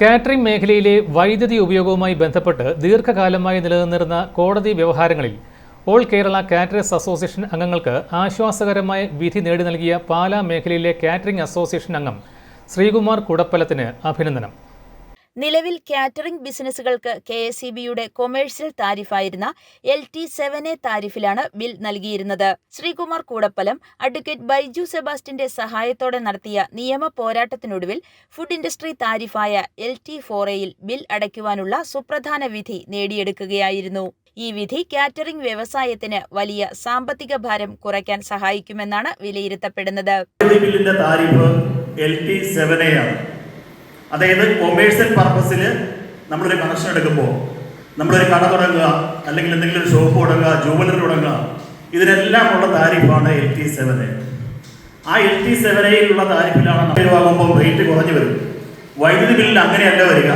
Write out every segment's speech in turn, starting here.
Catering മേഖലയിലെ വൈദ്യുതി ഉപയോഗവുമായി ബന്ധപ്പെട്ട് ദീർഘകാലമായി നിലനിന്നിരുന്ന കോടതി വ്യവഹാരങ്ങളിൽ ഓൾ കേരള കാറ്ററേഴ്സ് അസോസിയേഷൻ അംഗങ്ങൾക്ക് ആശ്വാസകരമായ വിധി നേടി നൽകിയ പാലാ മേഖലയിലെ കാറ്ററിംഗ് അസോസിയേഷൻ അംഗം ശ്രീകുമാർ കുടപ്പലത്തിന് അഭിനന്ദനം. നിലവിൽ കാറ്ററിംഗ് ബിസിനസ്സുകൾക്ക് കെ എസ് ഇ ബിയുടെ കൊമേഴ്സ്യൽ താരിഫായിരുന്ന എൽ ടി സെവൻ എ താരിഫിലാണ് ബിൽ നൽകിയിരുന്നത്. ശ്രീകുമാർ കൂടപ്പലം അഡ്വക്കേറ്റ് ബൈജു സെബാസ്റ്റിന്റെ സഹായത്തോടെ നടത്തിയ നിയമ പോരാട്ടത്തിനൊടുവിൽ ഫുഡ് ഇൻഡസ്ട്രി താരിഫായ എൽ ടി ഫോർ എയിൽ ബിൽ അടയ്ക്കുവാനുള്ള സുപ്രധാന വിധി നേടിയെടുക്കുകയായിരുന്നു. ഈ വിധി കാറ്ററിംഗ് വ്യവസായത്തിന് വലിയ സാമ്പത്തിക ഭാരം കുറയ്ക്കാൻ സഹായിക്കുമെന്നാണ് വിലയിരുത്തപ്പെടുന്നത്. ബില്ലിന്റെ താരിഫ് എൽ ടി അതായത് കൊമേഴ്സ്യൽ പർപ്പസിൽ നമ്മളൊരു കണക്ഷൻ എടുക്കുമ്പോൾ നമ്മളൊരു കട തുടങ്ങുക അല്ലെങ്കിൽ എന്തെങ്കിലും ഒരു ഷോപ്പ് തുടങ്ങുക ജുവലറി തുടങ്ങുക ഇതിനെല്ലാം ഉള്ള താരിഫാണ് എൽ ടി സെവൻ എ ആ എൽ ടി സെവൻ എയിലുള്ള താരിഫിലാണ് വാങ്ങുമ്പോൾ റേറ്റ് കുറഞ്ഞു വരും. വൈദ്യുതി ബില്ലിൽ അങ്ങനെയല്ല വരിക.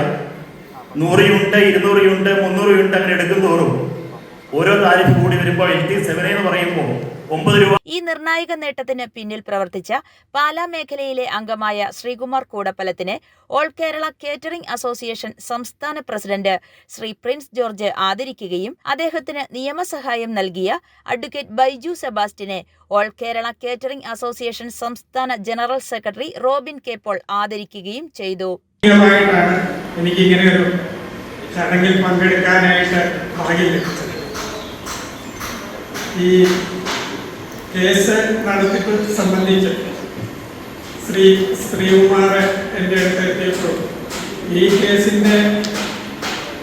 നൂറ് യൂണിറ്റ് ഇരുന്നൂറ് യൂണിറ്റ് മുന്നൂറ് യൂണിറ്റ് അങ്ങനെ എടുക്കും തോറും ഓരോ താരിഫ് കൂടി വരുമ്പോൾ എൽ ടി സെവൻ എന്ന് പറയുമ്പോൾ ഈ നിർണായക നേട്ടത്തിന് പിന്നിൽ പ്രവർത്തിച്ച പാലാ മേഖലയിലെ അംഗമായ ശ്രീകുമാർ കൂടപ്പലത്തിന് ഓൾ കേരള കേറ്ററിംഗ് അസോസിയേഷൻ സംസ്ഥാന പ്രസിഡന്റ് ശ്രീ പ്രിൻസ് ജോർജ് ആദരിക്കുകയും അദ്ദേഹത്തിന് നിയമസഹായം നൽകിയ അഡ്വക്കേറ്റ് ബൈജു സെബാസ്റ്റിനെ ഓൾ കേരള കേറ്ററിംഗ് അസോസിയേഷൻ സംസ്ഥാന general secretary Robin K Paul ആദരിക്കുകയും ചെയ്തു. ആദ്യമായിട്ടാണ് എനിക്ക് ഇങ്ങനെ ഒരു ചടങ്ങിൽ പങ്കെടുക്കാനായിട്ട് ഭാഗ്യം ലഭിച്ചത്. ഈ കേസ് നടത്തിപ്പ് സംബന്ധിച്ച് ശ്രീ ശ്രീകുമാർ എന്റെ അടുത്ത് എത്തിയപ്പോൾ ഈ കേസിന്റെ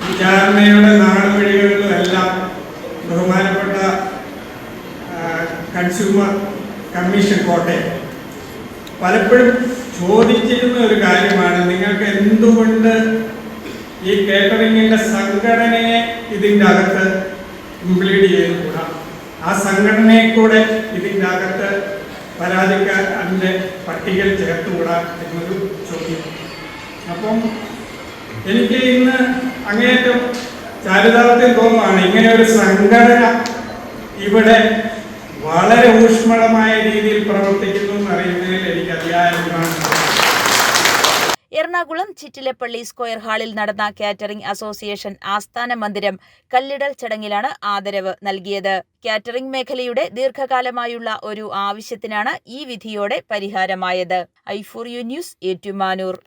വിചാരണയുടെ നാളുവഴികളിലെല്ലാം ബഹുമാനപ്പെട്ട കൺസ്യൂമർ കമ്മീഷൻ കോട്ടയം. പലപ്പോഴും ചോദിച്ചിരുന്ന ഒരു കാര്യമാണ് നിങ്ങൾക്ക് എന്തുകൊണ്ട് ഈ കേറ്ററിങ്ങിന്റെ സംഘടനയെ ഇതിന്റെ അകത്ത് ഇംപ്ലീഡ് ചെയ്തുകൂടാ ആ സംഘടനയെ കൂടെ ഇതിന്റെ അകത്ത് പരാതിക്കാരന്റെ പട്ടികയിൽ ചേർത്തുകൂടാ എന്നൊരു ചോദ്യം. അപ്പം എനിക്ക് ഇന്ന് അങ്ങേയറ്റം ചാരിതാർത്ഥ്യം തോന്നുകയാണ് ഇങ്ങനെ ഒരു സംഘടന ഇവിടെ വളരെ ഊഷ്മളമായ രീതിയിൽ പ്രവർത്തിക്കുന്നു എന്നറിയുന്നതിൽ എനിക്ക് അതിയായ എറണാകുളം ചിറ്റിലപ്പള്ളി സ്ക്വയർ ഹാളിൽ നടന്ന കാറ്ററിംഗ് അസോസിയേഷൻ ആസ്ഥാന മന്ദിരം കല്ലിടൽ ചടങ്ങിലാണ് ആദരവ് നൽകിയത്. കാറ്ററിംഗ് മേഖലയുടെ ദീർഘകാലമായുള്ള ഒരു ആവശ്യത്തിനാണ് ഈ വിധിയോടെ പരിഹാരമായത്. I four U news Ettumanoor.